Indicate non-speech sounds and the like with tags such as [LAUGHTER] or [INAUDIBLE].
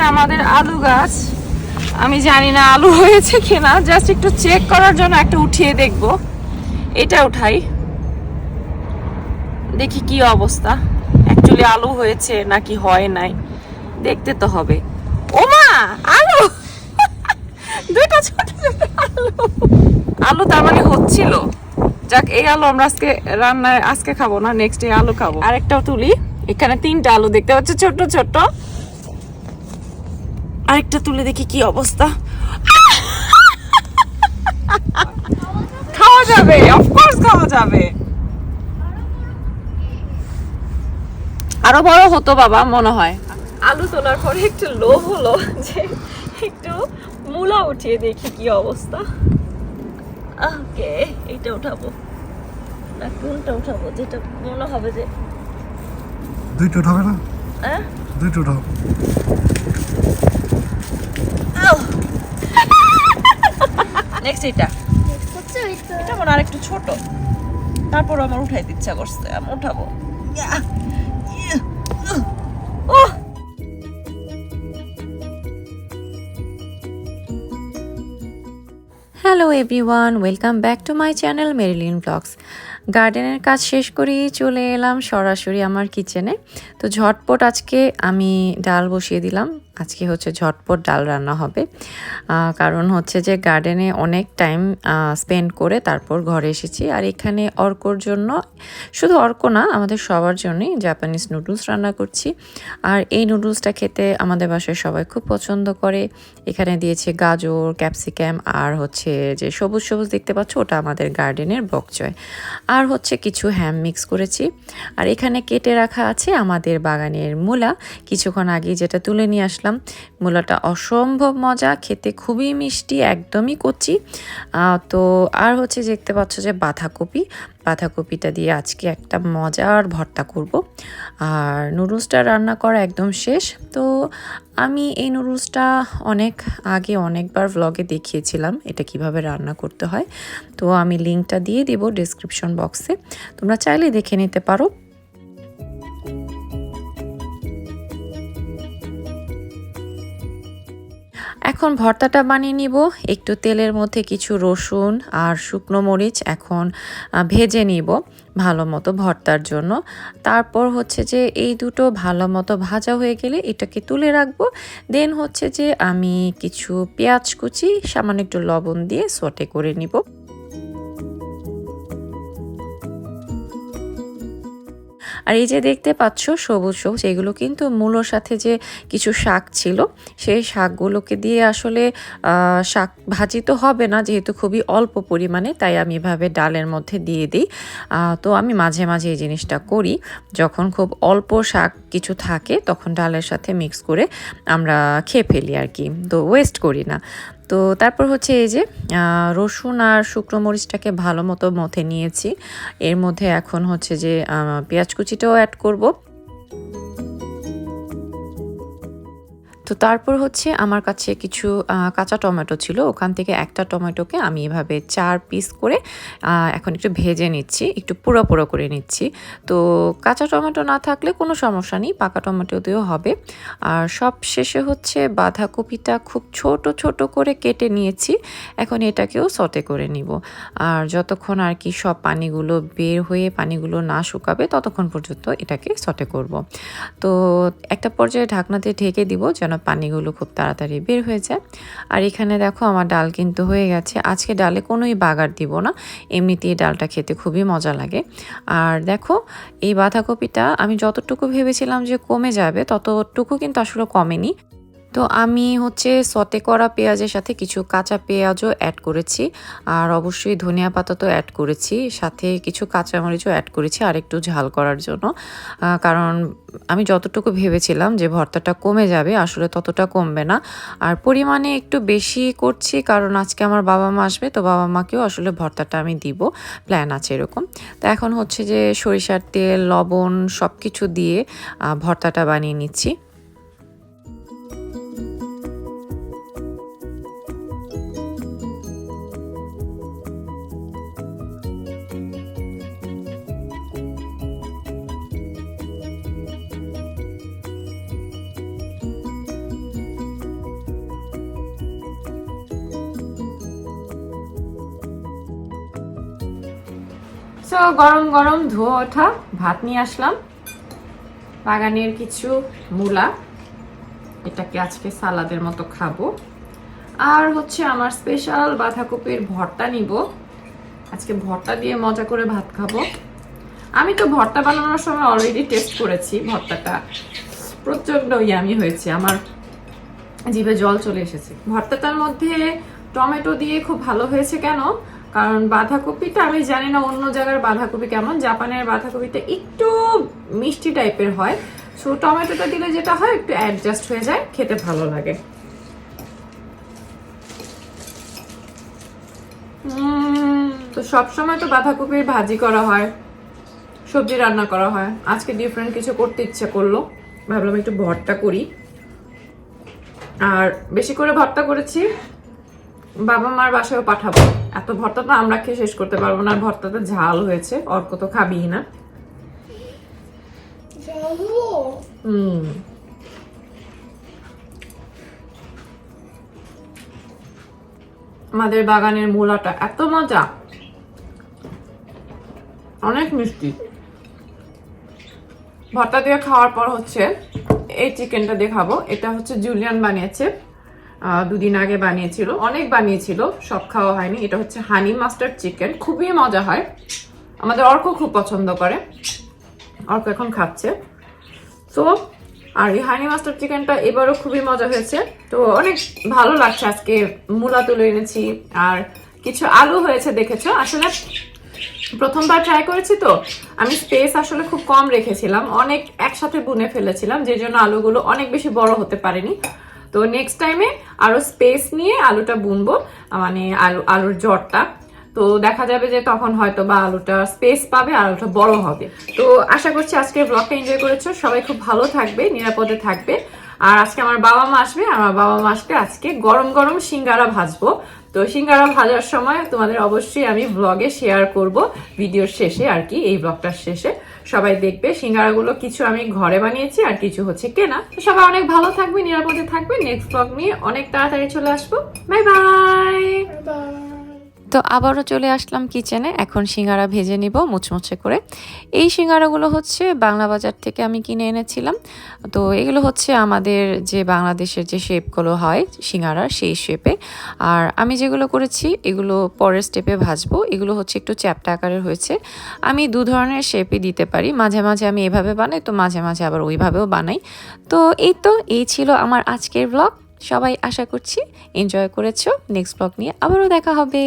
এটা আমাদের আলু গাছ। আমি জানি না আলু হয়েছে কিনা। জাস্ট একটু চেক করার জন্য একটা উঠিয়ে দেখব। এটা উঠাই। দেখি কি অবস্থা। অ্যাকচুয়ালি আলু হয়েছে নাকি হয় নাই? দেখতে তো হবে। ওমা, আলু! [LAUGHS] দুইটা ছোট ছোট আলু। আলু তার মানে হচ্ছিল। যাক, এই আলু আমরা আজকে রান্নায়, আজকে খাব না নেক্সট এই আলু খাব। আরেকটাও তুলি। এখানে তিনটা আলু দেখতে পাচ্ছ, ছোট ছোট। আরেকটা তুলে দেখি কি অবস্থা। খাওয়া যাবে অফকোর্স খাওয়া যাবে। আরও বড় হতো বাবা মনে হয়। আলু তোলার পরে একটু লোভ হলো যে একটু মূলা উঠিয়ে দেখি কি অবস্থা। ওকে এইটা উঠাবো। না কোনটা উঠাবো? যেটা মনে হবে যে দুইটা উঠাবে না? আহ দুইটা উঠাও। [LAUGHS] নেক্সট এটা। হচ্ছে ওই তো এটা মনে আর ছোট। তারপর আমার উঠাইতে ইচ্ছা করছে, আমি উঠাবো। Hello everyone welcome back to my channel Marilyn Blogs গার্ডেনের কাজ শেষ করেই চলে এলাম সরাসরি আমার কিচেনে তো ঝটপট আজকে আমি ডাল বসিয়ে দিলাম। আজকে হচ্ছে ঝটপট ডাল রান্না হবে। কারণ হচ্ছে যে গার্ডেনে অনেক টাইম স্পেন্ড করে তারপর ঘরে এসেছি। আর এখানে অর্কর জন্য, শুধু অর্ক না, আমাদের সবার জন্যই জাপানিজ নুডলস রান্না করছি। আর এই নুডলসটা খেতে আমাদের বাসায় সবাই খুব পছন্দ করে। এখানে দিয়েছে গাজর ক্যাপসিকাম আর হচ্ছে যে সবুজ সবুজ দেখতে পাচ্ছ, ওটা আমাদের গার্ডেনের বকচয়। আর হচ্ছে কিছু হ্যাম মিক্স করেছি। আর এখানে কেটে রাখা আছে আমাদের বাগানের মূলা। কিছুক্ষণ আগে যেটা তুলে নিয়ে আসলাম মূলাটা অসম্ভব মজা, খেতে খুবই মিষ্টি, একদমই কচি। তো আর হচ্ছে দেখতে পাচ্ছ যে বাঁধাকপি, বাঁধাকপিটা দিয়ে আজকে একটা মজার ভর্তা করব। আর নুডলসটা রান্না করা একদম শেষ। তো আমি এই নুডলসটা অনেক আগে অনেকবার ভ্লগে দেখিয়েছিলাম, এটা কীভাবে রান্না করতে হয়। তো আমি লিঙ্কটা দিয়ে দিব ডিসক্রিপশন বক্সে তোমরা চাইলে দেখে নিতে পারো। এখন ভর্তাটা বানিয়ে নিব। একটু তেলের মধ্যে কিছু রসুন আর শুকনো মরিচ এখন ভেজে নিব ভালো মতো ভর্তার জন্য। তারপর হচ্ছে যে এই দুটো ভালো মতো ভাজা হয়ে গেলে এটাকে তুলে রাখব। দেন হচ্ছে যে আমি কিছু পেঁয়াজ কুচি, সামান্য একটু লবণ দিয়ে সটে করে নিব। আর এই যে দেখতে পাচ্ছ সবুজ সবুজ, এগুলো কিন্তু মূলোর সাথে যে কিছু শাক ছিল, সেই শাকগুলোকে দিয়ে আসলে শাক ভাজি তো হবে না, যেহেতু খুবই অল্প পরিমাণে, তাই আমি এভাবে ডালের মধ্যে দিয়ে দিই। তো আমি মাঝে মাঝে এই জিনিসটা করি, যখন খুব অল্প শাক কিছু থাকে, তখন ডালের সাথে মিক্স করে আমরা খেয়ে ফেলি আর কি, তো ওয়েস্ট করি না। তো তারপর হচ্ছে এই যে রসুন আর শুকনো মরিচটাকে ভালো মতো মথে নিয়েছি। এর মধ্যে এখন হচ্ছে যে পেঁয়াজ কুচিটাও অ্যাড করব। তো তারপর হচ্ছে আমার কাছে কিছু কাঁচা টমেটো ছিল। ওখান থেকে একটা টমেটোকে আমি এভাবে চার পিস করে এখন একটু ভেজে নিচ্ছি, একটু পুরো পুরো করে নিচ্ছি। তো কাঁচা টমেটো না থাকলে কোনো সমস্যা নেই, পাকা টমেটো দিয়েও হবে। আর সব শেষে হচ্ছে বাঁধাকপিটা খুব ছোট ছোট করে কেটে নিয়েছি। এখন এটাকেও সতে করে নিব। আর যতক্ষণ আর কি সব পানিগুলো বের হয়ে পানিগুলো না শুকাবে, ততক্ষণ পর্যন্ত এটাকে সটে করব। তো একটা পর্যায়ে ঢাকনাতে ঢেকে দিব যেন পানিগুলো খুব তাড়াতাড়ি বের হয়ে যায়। আর এখানে দেখো আমার ডাল কিন্তু হয়ে গেছে। আজকে ডালে কোনোই বাগার দিব না। এমনিতেই ডালটা খেতে খুবই মজা লাগে। আর দেখো, এই বাঁধাকপিটা আমি যতটুকু ভেবেছিলাম যে কমে যাবে, ততটুকু কিন্তু আসলে কমেনি। তো আমি হচ্ছে সতে করা পেঁয়াজের সাথে কিছু কাঁচা পেঁয়াজও অ্যাড করেছি। আর অবশ্যই ধনিয়া পাতা তো অ্যাড করেছি, সাথে কিছু কাঁচামরিচও অ্যাড করেছি আর একটু ঝাল করার জন্য। কারণ আমি যতটুকু ভেবেছিলাম যে ভর্তাটা কমে যাবে, আসলে ততটা কমবে না। আর পরিমাণে একটু বেশি করছি কারণ আজকে আমার বাবা মা আসবে, তো বাবা মাকেও আসলে ভর্তাটা আমি দিব। প্ল্যান আছে এরকম। তো এখন হচ্ছে যে সরিষার তেল, লবণ সব কিছু দিয়ে ভর্তাটা বানিয়ে নিচ্ছি। সো গরম গরম ধোয়া ওঠা, ভাত নিয়ে আসলাম। বাগানের কিছু মূলা, এটাকে আজকে সালাদের মতো খাব। আর হচ্ছে আমার স্পেশাল বাঁধাকপির ভর্তা নিব। আজকে ভর্তা দিয়ে মজা করে ভাত খাব। আমি তো ভর্তা বানানোর সময় অলরেডি টেস্ট করেছি, ভর্তাটা। প্রচণ্ড ইয়ামি হয়েছে, আমার জিভে জল চলে এসেছে। ভর্তাটার মধ্যে টমেটো দিয়ে খুব ভালো হয়েছে কেন? কারণ বাঁধাকপিটা আমি জানি না অন্য জায়গার বাঁধাকপি কেমন, জাপানের বাঁধাকপিটা একটু মিষ্টি টাইপের হয়। সো টমেটোটা দিলে যেটা হয়, একটু অ্যাডজাস্ট হয়ে যায়, খেতে ভালো লাগে। তো সবসময় তো বাঁধাকপির ভাজি করা হয়, সবজি রান্না করা হয়। আজকে ডিফারেন্ট কিছু করতে ইচ্ছে করল। ভাবলাম একটু ভর্তা করি। আর বেশি করে ভর্তা করেছি, বাবা মার বাসায়ও পাঠাবো। এত ভর্তা তো আমরা খেয়ে শেষ করতে পারব না আর ভর্তাটা ঝাল হয়েছে অর্ক তো খাবিই না। হুম। আমাদের বাগানের মূলাটা এত মজা। অনেক মিষ্টি। ভর্তা দিয়ে খাওয়ার পর হচ্ছে এই চিকেনটা দিয়ে খাব। এটা হচ্ছে জুলিয়ান বানিয়েছে। দুদিন আগে বানিয়েছিল। অনেক বানিয়েছিল, সব খাওয়া হয়নি। এটা হচ্ছে হানি মাস্টার্ড চিকেন খুবই মজা হয়। আমাদের অর্ক খুব পছন্দ করে। অর্ক এখন খাচ্ছে। তো, আর এই হানি মাস্টার চিকেনটা এবারও খুবই মজা হয়েছে। তো, অনেক ভালো লাগছে। আজকে মূলা তুলে এনেছি, আর কিছু আলু হয়েছে, দেখেছ? আসলে প্রথমবার ট্রাই করেছি তো। আমি স্পেস আসলে খুব কম রেখেছিলাম। অনেক একসাথে বুনে ফেলেছিলাম যে জন্য আলুগুলো অনেক বেশি বড় হতে পারেনি। তো নেক্সট টাইমে আরও স্পেস নিয়ে আলুটা বুনবো মানে আলু, আলুর জ্বরটা তো দেখা যাবে যে তখন হয়তো বা আলুটা স্পেস পাবে আর আলুটা বড় হবে। তো আশা করছি আজকে ব্লগটা এনজয় করেছ। সবাই খুব ভালো থাকবে, নিরাপদে থাকবে। আর আজকে আমার বাবা মা আসবে আমার বাবা মা আসবে আজকে গরম গরম সিঙ্গারা ভাজবো। তো সিঙ্গারা ভাজার সময় তোমাদের অবশ্যই আমি ব্লগে শেয়ার করব ভিডিওর শেষে আর কি, এই ব্লগটার শেষে। সবাই দেখবে, সিঙ্গারাগুলো কিছু আমি ঘরে বানিয়েছি আর কিছু হচ্ছে কেনা। তো সবাই অনেক ভালো থাকবে, নিরাপদে থাকবে। নেক্সট ব্লগ নিয়ে অনেক তাড়াতাড়ি চলে আসব। বাই বাই তো আবারও চলে আসলাম কিচেনে এখন সিঙ্গারা ভেজে নিব মুচমুচে করে। এই সিঙ্গারাগুলো হচ্ছে বাংলা বাজার থেকে আমি কিনে এনেছিলাম। তো এগুলো হচ্ছে আমাদের যে বাংলাদেশের যে শেপগুলো হয় সিঙ্গারার সেই শেপে। আর আমি যেগুলো করেছি, এগুলো পরের স্টেপে ভাজবো। এগুলো হচ্ছে একটু চ্যাপটা আকারের হয়েছে। আমি দু ধরনের শেপই দিতে পারি। মাঝে মাঝে আমি এভাবে বানাই, তো মাঝে মাঝে আবার ওইভাবেও বানাই। তো এই তো, এই ছিল আমার আজকের ব্লগ সবাই আশা করছি এনজয় করেছ। নেক্সট ব্লগ নিয়ে আবারও দেখা হবে।